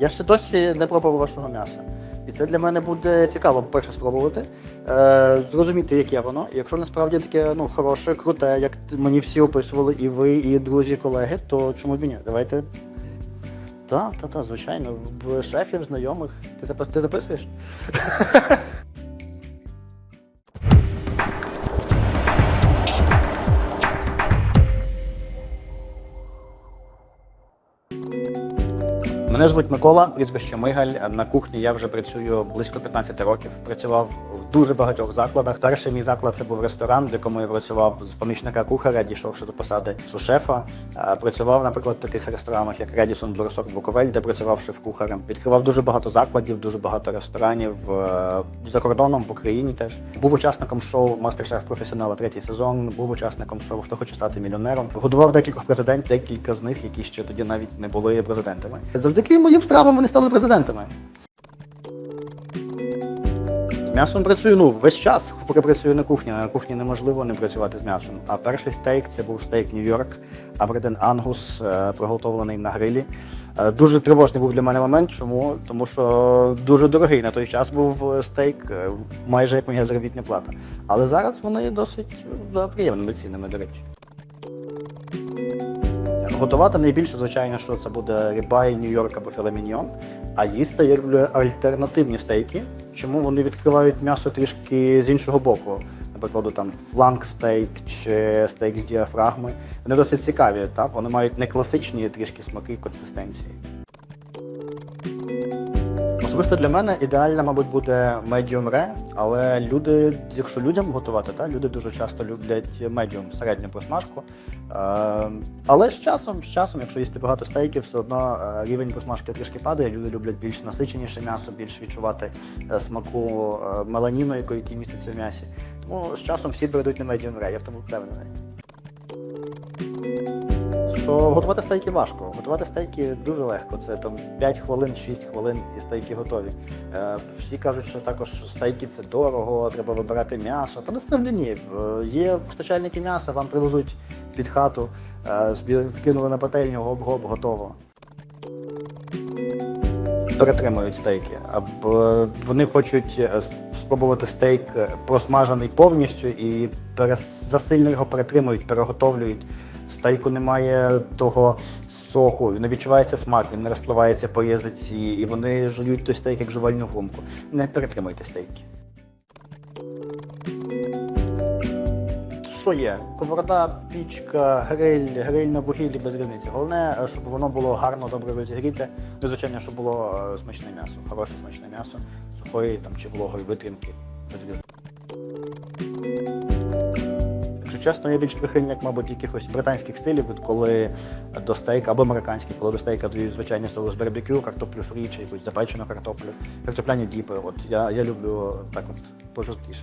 Я ще досі не пробував вашого м'яса. І це для мене буде цікаво, по-перше, спробувати, е, зрозуміти, яке воно. І якщо насправді таке ну, хороше, круте, як мені всі описували, і ви, і друзі, колеги, то чому б ні? Давайте. Так, та, та, звичайно. В шефів, знайомих. Ти, ти записуєш? Мене звуть Микола, прізвище Мигаль. На кухні я вже працюю близько 15 років. Працював в дуже багатьох закладах. Перший мій заклад це був ресторан, в якому я працював з помічника кухаря, дійшовши до посади сушефа. Е, Працював, наприклад, в таких ресторанах, як Редісон Блоросок Буковель, де працював шеф-кухарем. Відкривав дуже багато закладів, дуже багато ресторанів е, за кордоном, в Україні теж. Був учасником шоу Мастер-шеф професіонала третій сезон. Був учасником шоу Хто хоче стати мільйонером. Годував декількох президентів, декілька з них, які ще тоді навіть не були президентами. Завдяки моїм стравам вони стали президентами. М'ясом працюю ну весь час, поки працюю на кухні. На кухні неможливо не працювати з м'ясом. А перший стейк це був стейк Нью-Йорк, Аберден Ангус, е, приготовлений на грилі. Е, Дуже тривожний був для мене момент. Чому? Тому що дуже дорогий на той час був е, стейк, майже як моя заробітна плата. Але зараз вони досить приємними цінами, до речі. Готувати найбільше, звичайно, що це буде рибай, Нью-Йорк або філеміньйон. А їсти я люблю альтернативні стейки. Чому вони відкривають м'ясо трішки з іншого боку? Наприклад, там фланг стейк чи стейк з діафрагми. Вони досить цікаві, так? Вони мають не класичні трішки смаки консистенції. Особисто для мене ідеальна, мабуть, буде medium rare, але люди, якщо людям готувати, та, люди дуже часто люблять medium, середню просмажку. Е, але з часом, з часом, якщо їсти багато стейків, все одно е, рівень просмажки трішки падає. Люди люблять більш насиченіше м'ясо, більш відчувати е, смаку е, меланіну, який міститься в м'ясі. Тому з часом всі перейдуть на medium rare, я в тому впевнений. Що готувати стейки важко. Готувати стейки дуже легко. Це там 5 хвилин, 6 хвилин і стейки готові. Е, всі кажуть, що також стейки це дорого, треба вибирати м'ясо. Та насправді ні. Е, Є постачальники м'яса, вам привезуть під хату, е, скинули на пательню, гоп-гоп, готово. Перетримують стейки. Або вони хочуть е, спробувати стейк е, просмажений повністю і перес- засильно його перетримують, переготовлюють. Стейку немає того соку, не відчувається смак, він не розпливається по язиці, і вони жують той стейк як жувальну гумку. Не перетримуйте стейки. Що є? Сковорода, пічка, гриль, гриль на вугіллі без різниці. Головне, щоб воно було гарно, добре розігріте. Ну, звичайно, щоб було е, смачне м'ясо, хороше смачне м'ясо, сухої там, чи вологої витримки. без різниці. Чесно, я більш прихильник, мабуть, якихось британських стилів, коли до стейка або американських, коли до стейка дають звичайний соус барбекю, картоплю фрі чи якусь запечену картоплю, картопляні діпи. От я, я люблю так от пожорсткіше.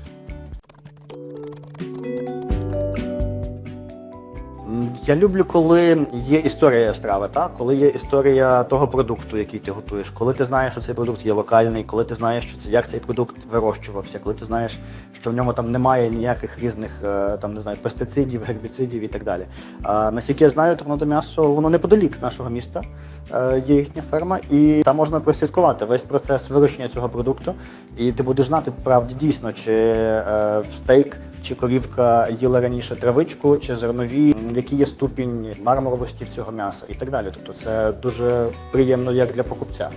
Я люблю, коли є історія страви, так? коли є історія того продукту, який ти готуєш, коли ти знаєш, що цей продукт є локальний, коли ти знаєш, що це як цей продукт вирощувався, коли ти знаєш, що в ньому там немає ніяких різних е, там не знаю пестицидів, гербіцидів і так далі. А наскільки я знаю, торнадо м'ясо воно неподалік нашого міста. е, Є їхня ферма, і там можна прослідкувати весь процес вирощення цього продукту, і ти будеш знати правді дійсно, чи е, стейк чи корівка їла раніше травичку, чи зернові, який є ступінь мармуровості в цього м'яса і так далі. Тобто це дуже приємно як для покупця.